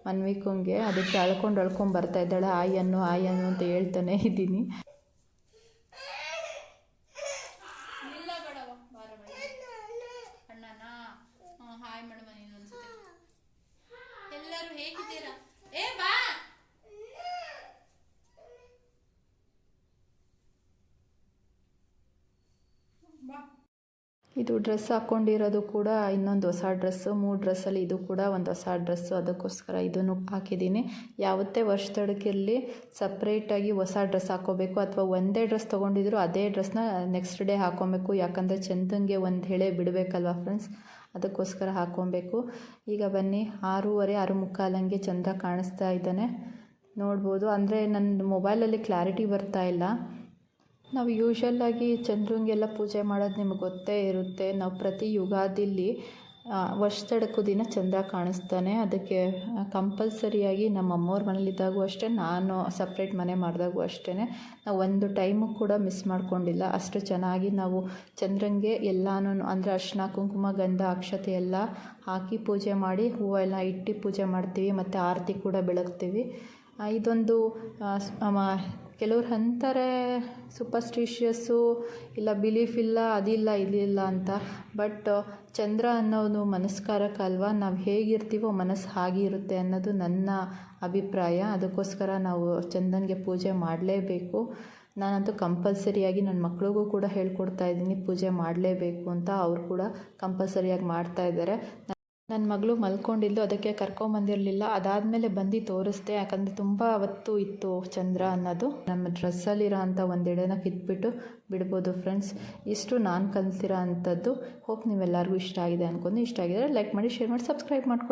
ಮನ್ವಿಕುಂಗೆ. ಅದಕ್ಕೆ ಅಳ್ಕೊಂಡು ಅಳ್ಕೊಂಡು ಬರ್ತಾ ಇದ್ದಾಳೆ. ಆಯ್ ಅನ್ನು ಆಯ್ ಅನ್ನು ಅಂತ ಹೇಳ್ತಾನೆ ಇದ್ದೀನಿ
ಇಲ್ಲ ಬೇಡವ ಬಾರ ಅಣ್ಣನ ಹಾಯ್ ಮೇಡಮ್ ನೀನು ಅನ್ಸುತ್ತೆ ಎಲ್ಲರೂ ಹೇಗಿದ್ದೀರಾ ಏ ಬಾ ಬಾ
ಇದು ಡ್ರೆಸ್ ಹಾಕ್ಕೊಂಡಿರೋದು ಕೂಡ ಇನ್ನೊಂದು ಹೊಸ ಡ್ರೆಸ್ಸು. ಮೂರು ಡ್ರೆಸ್ಸಲ್ಲಿ ಇದು ಕೂಡ ಒಂದು ಹೊಸ ಡ್ರೆಸ್ಸು. ಅದಕ್ಕೋಸ್ಕರ ಇದನ್ನು ಹಾಕಿದ್ದೀನಿ. ಯಾವತ್ತೇ ವರ್ಷದೊಳಗಿರಲಿ ಸಪ್ರೇಟಾಗಿ ಹೊಸ ಡ್ರೆಸ್ ಹಾಕ್ಕೋಬೇಕು ಅಥವಾ ಒಂದೇ ಡ್ರೆಸ್ ತೊಗೊಂಡಿದ್ರು ಅದೇ ಡ್ರೆಸ್ನ ನೆಕ್ಸ್ಟ್ ಡೇ ಹಾಕ್ಕೊಬೇಕು ಯಾಕಂದರೆ ಚಂದಂಗೆ ಒಂದು ಹೆಳೆ ಬಿಡಬೇಕಲ್ವಾ ಫ್ರೆಂಡ್ಸ್ ಅದಕ್ಕೋಸ್ಕರ ಹಾಕ್ಕೊಬೇಕು ಈಗ ಬನ್ನಿ, ಆರೂವರೆ ಆರು ಮುಕ್ಕಾಲಂಗೆ ಚಂದ್ರ ಕಾಣಿಸ್ತಾ ಇದ್ದಾನೆ. ನೋಡ್ಬೋದು. ಅಂದರೆ ನನ್ನ ಮೊಬೈಲಲ್ಲಿ ಕ್ಲಾರಿಟಿ ಬರ್ತಾ ಇಲ್ಲ. ನಾವು ಯೂಶ್ವಲ್ಲಾಗಿ ಚಂದ್ರಂಗೆಲ್ಲ ಪೂಜೆ ಮಾಡೋದು ನಿಮಗೆ ಗೊತ್ತೇ ಇರುತ್ತೆ. ನಾವು ಪ್ರತಿ ಯುಗಾದಿಲಿ ವರ್ಷದಡಕು ದಿನ ಚಂದ್ರ ಕಾಣಿಸ್ತಾನೆ. ಅದಕ್ಕೆ ಕಂಪಲ್ಸರಿಯಾಗಿ ನಮ್ಮ ಅಮ್ಮವ್ರ ಮನೇಲಿದ್ದಾಗೂ ಅಷ್ಟೇ, ನಾನು ಸಪ್ರೇಟ್ ಮನೆ ಮಾಡಿದಾಗೂ ಅಷ್ಟೇ ನಾವು ಒಂದು ಟೈಮು ಕೂಡ ಮಿಸ್ ಮಾಡ್ಕೊಂಡಿಲ್ಲ. ಅಷ್ಟು ಚೆನ್ನಾಗಿ ನಾವು ಚಂದ್ರಂಗೆ ಎಲ್ಲನೂ, ಅಂದರೆ ಅರ್ಶಿನ ಕುಂಕುಮ, ಗಂಧ, ಅಕ್ಷತೆ ಎಲ್ಲ ಹಾಕಿ ಪೂಜೆ ಮಾಡಿ, ಹೂವೆಲ್ಲ ಇಟ್ಟು ಪೂಜೆ ಮಾಡ್ತೀವಿ. ಮತ್ತು ಆರತಿ ಕೂಡ ಬೆಳಗ್ತೀವಿ. ಇದೊಂದು ಕೆಲವ್ರು ಅಂತಾರೆ ಸೂಪರ್ಸ್ಟಿಷಿಯಸ್ಸು ಇಲ್ಲ ಬಿಲೀಫ್ ಇಲ್ಲ, ಅದಿಲ್ಲ, ಇದಿಲ್ಲ ಅಂತ. ಬಟ್ ಚಂದ್ರ ಅನ್ನೋನು ಮನಸ್ಕಾರಕ ಅಲ್ವಾ? ನಾವು ಹೇಗಿರ್ತೀವೋ ಮನಸ್ಸು ಹಾಗೆ ಇರುತ್ತೆ ಅನ್ನೋದು ನನ್ನ ಅಭಿಪ್ರಾಯ. ಅದಕ್ಕೋಸ್ಕರ ನಾವು ಚಂದನ್ಗೆ ಪೂಜೆ ಮಾಡಲೇಬೇಕು. ನಾನಂತೂ ಕಂಪಲ್ಸರಿಯಾಗಿ ನನ್ನ ಮಕ್ಳಿಗೂ ಕೂಡ ಹೇಳ್ಕೊಡ್ತಾ ಇದ್ದೀನಿ, ಪೂಜೆ ಮಾಡಲೇಬೇಕು ಅಂತ. ಅವರು ಕೂಡ ಕಂಪಲ್ಸರಿಯಾಗಿ ಮಾಡ್ತಾ ಇದ್ದಾರೆ. ನನ್ನ ಮಗಳು ಮಲ್ಕೊಂಡಿದ್ದು ಅದಕ್ಕೆ ಕರ್ಕೊಂಬಂದಿರಲಿಲ್ಲ. ಅದಾದಮೇಲೆ ಬಂದು ತೋರಿಸ್ದೆ. ಯಾಕಂದರೆ ತುಂಬ ಅವತ್ತು ಇತ್ತು ಚಂದ್ರ ಅನ್ನೋದು. ನಮ್ಮ ಡ್ರೆಸ್ಸಲ್ಲಿರೋ ಅಂಥ ಒಂದೆಡೆನ ಕಿತ್ಬಿಟ್ಟು ಬಿಡ್ಬೋದು ಫ್ರೆಂಡ್ಸ್ ಇಷ್ಟು ನಾನು ಕಲಿಸಿರೋ ಅಂಥದ್ದು ಹೋಪ್ ನೀವೆಲ್ಲರಿಗೂ ಇಷ್ಟ ಆಗಿದೆ ಅನ್ಕೊಂಡು ಇಷ್ಟ ಆಗಿದ್ರೆ ಲೈಕ್ ಮಾಡಿ ಶೇರ್ ಮಾಡಿ ಸಬ್ಸ್ಕ್ರೈಬ್ ಮಾಡ್ಕೊಳ್ಳಿ.